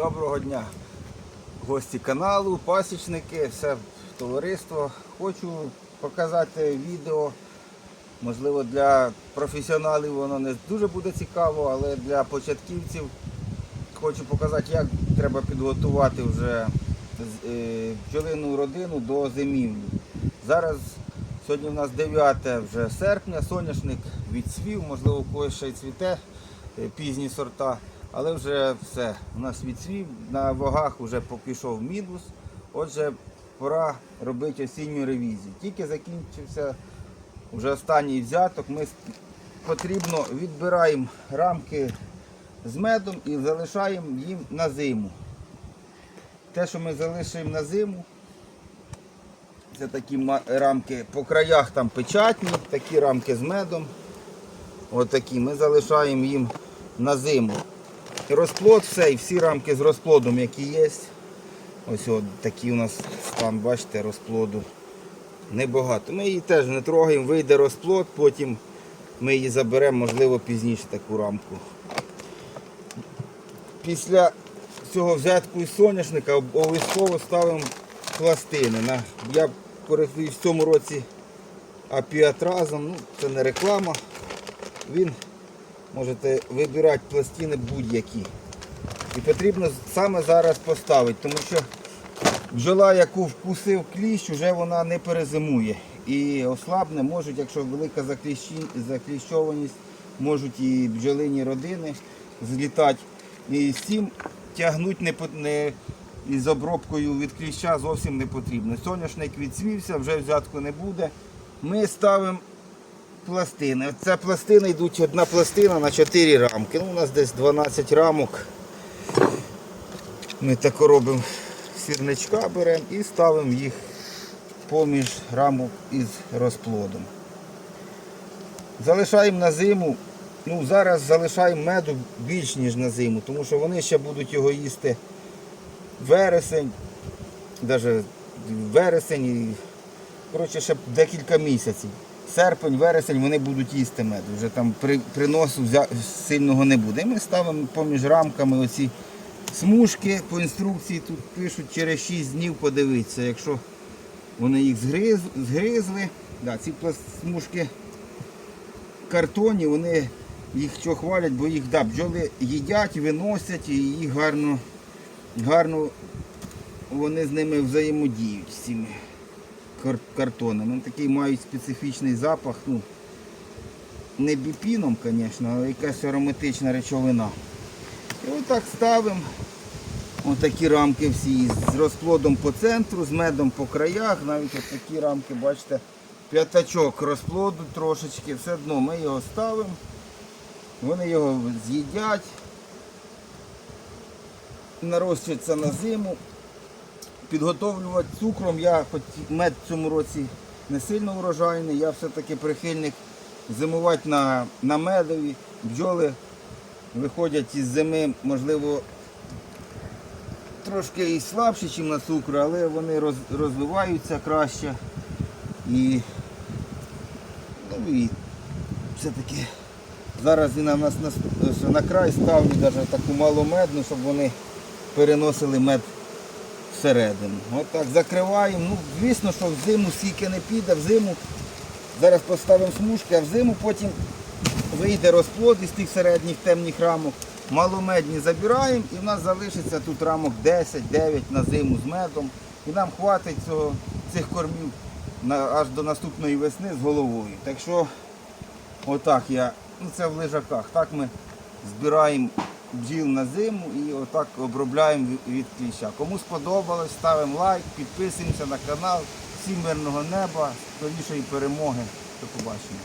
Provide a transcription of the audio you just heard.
Доброго дня, гості каналу, пасічники, все товариство. Хочу показати відео. Можливо, для професіоналів воно не дуже буде цікаво, але для початківців хочу показати, як треба підготувати вже е, бджолину родину до зимівлі. Зараз сьогодні у нас 9 вже серпня, соняшник відцвів, можливо, у когось ще й цвіте е, пізні сорта, але вже все. У нас відцвів, на вагах вже пішов мінус. Отже, пора робити осінню ревізію. Тільки закінчився вже останній взяток. Ми потрібно відбираємо рамки з медом і залишаємо їм на зиму. Те, що ми залишимо на зиму, це такі рамки по краях там печатні, такі рамки з медом. Отакі. Ми залишаємо їм на зиму. Розплод все, і всі рамки з розплодом, які є. Ось от такі у нас стан, бачите, розплоду. Небагато. Ми її теж не трогаємо, вийде розплод, потім ми її заберемо, можливо, пізніше таку рамку. Після цього взятку із соняшника обов'язково ставимо пластини. Я користуюсь в цьому році апіатразом, ну, це не реклама. Він можете вибирати пластини будь-які. І потрібно саме зараз поставити, тому що бджола, яку вкусив кліщ, вже вона не перезимує. І ослабне можуть, якщо велика закліщованість, можуть і бджолині родини злітати. І з цим тягнути не, не із обробкою від кліща зовсім не потрібно. Соняшник відсвівся, вже взятку не буде. Ми ставимо пластини. Це пластини йдуть одна пластина на 4 рамки. Ну, у нас десь 12 рамок. Ми так робимо сірничка беремо і ставимо їх поміж рамок із розплодом. Залишаємо на зиму. Ну, зараз залишаємо меду більш ніж на зиму, тому що вони ще будуть його їсти вересень, навіть вересень і коротше, ще декілька місяців. Серпень, вересень вони будуть їсти мед. Вже там при, приносу сильного не буде. І ми ставимо поміж рамками оці смужки по інструкції тут пишуть через 6 днів подивитися. Якщо вони їх згриз, згризли, да, ці смужки картоні, вони їх що хвалять, бо їх да, бджоли їдять, виносять і їх гарно, гарно вони з ними взаємодіють цими кар- картонами. Вони такий мають специфічний запах. Ну, не біпіном, звісно, але якась ароматична речовина. І отак ставимо. Отакі рамки всі з розплодом по центру, з медом по краях, навіть от такі рамки, бачите, п'ятачок розплоду трошечки, все одно ми його ставимо, вони його з'їдять, нарощується на зиму. Підготовлювати цукром, я хоч мед в цьому році не сильно урожайний, я все-таки прихильник зимувати на, на медові. Бджоли виходять із зими, можливо, трошки і слабші, ніж на цукру, але вони роз, розвиваються краще. І, ну, і все-таки зараз і на нас на, на край ставлю навіть таку маломедну, щоб вони переносили мед всередину. Отак закриваємо. Ну, звісно, що в зиму стільки не піде, в зиму зараз поставимо смужки, а в зиму потім вийде розплод із тих середніх темних рамок. Маломедні забираємо і в нас залишиться тут рамок 10-9 на зиму з медом. І нам хватить цього, цих кормів аж до наступної весни з головою. Так що отак я, ну це в лежаках. Так ми збираємо бджіл на зиму і отак обробляємо від- кліща. Кому сподобалось, ставимо лайк, підписуємося на канал. Всім мирного неба, скорішої перемоги. До побачення.